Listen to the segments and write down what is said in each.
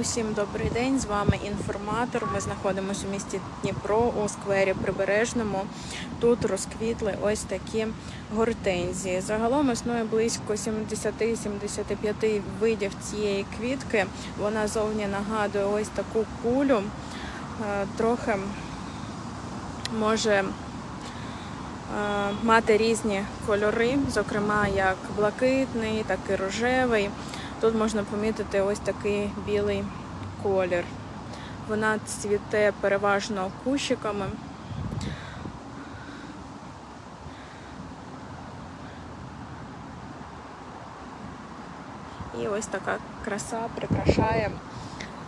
Усім добрий день. З вами інформатор. Ми знаходимося у місті Дніпро у сквері Прибережному. Тут розквітли ось такі гортензії. Загалом існує близько 70-75 видів цієї квітки. Вона зовні нагадує ось таку кулю. Е, Трохи може е, мати різні кольори, зокрема як блакитний, так і рожевий. Тут можна помітити ось такий білий колір. Вона цвіте переважно кущиками. І ось така краса прикрашає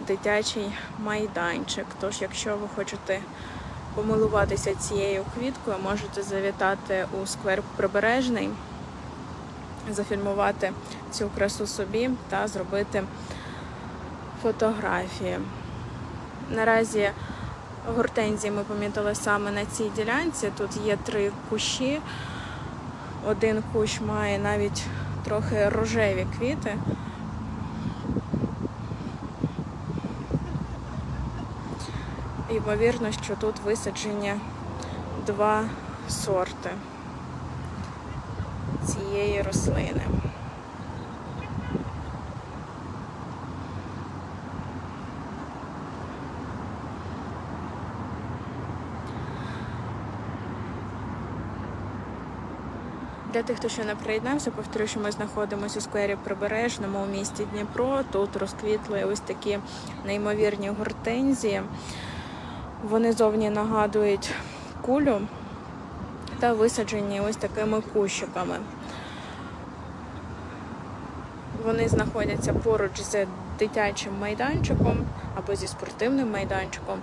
дитячий майданчик. Тож, якщо ви хочете помилуватися цією квіткою, можете завітати у сквер Прибережний, зафільмувати цю красу собі та зробити фотографії. Наразі гортензії ми помітили саме на цій ділянці. Тут є три кущі. Один кущ має навіть трохи рожеві квіти. Ймовірно, що тут висаджені два сорти цієї рослини. Для тих, хто ще не приєднався, повторю, що ми знаходимося у сквері Прибережному у місті Дніпро. Тут розквітли ось такі неймовірні гортензії. Вони зовні нагадують кулю та висаджені ось такими кущиками. Вони знаходяться поруч з дитячим майданчиком або зі спортивним майданчиком.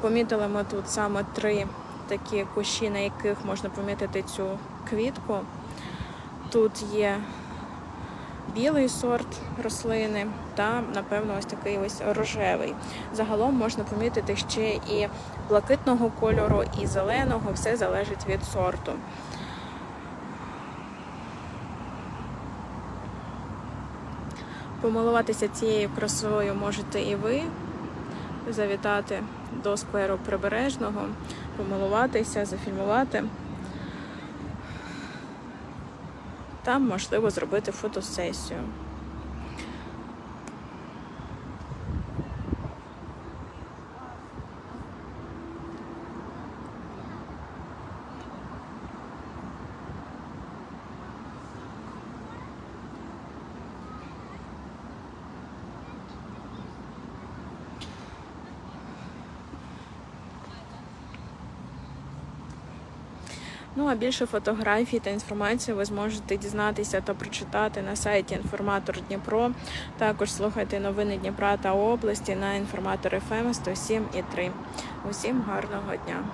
Помітили ми тут саме три такі кущі, на яких можна помітити цю квітку. Тут є білий сорт рослини та, напевно, ось такий ось рожевий. Загалом можна помітити ще і блакитного кольору, і зеленого, все залежить від сорту. Помилуватися цією красою можете і ви, завітати до скверу прибережного, помилуватися, зафільмувати. Там можливо зробити фотосесію. Ну а більше фотографій та інформації ви зможете дізнатися та прочитати на сайті Інформатор Дніпро. Також слухайте новини Дніпра та області на інформатор ФМ 107 і 3. Усім гарного дня!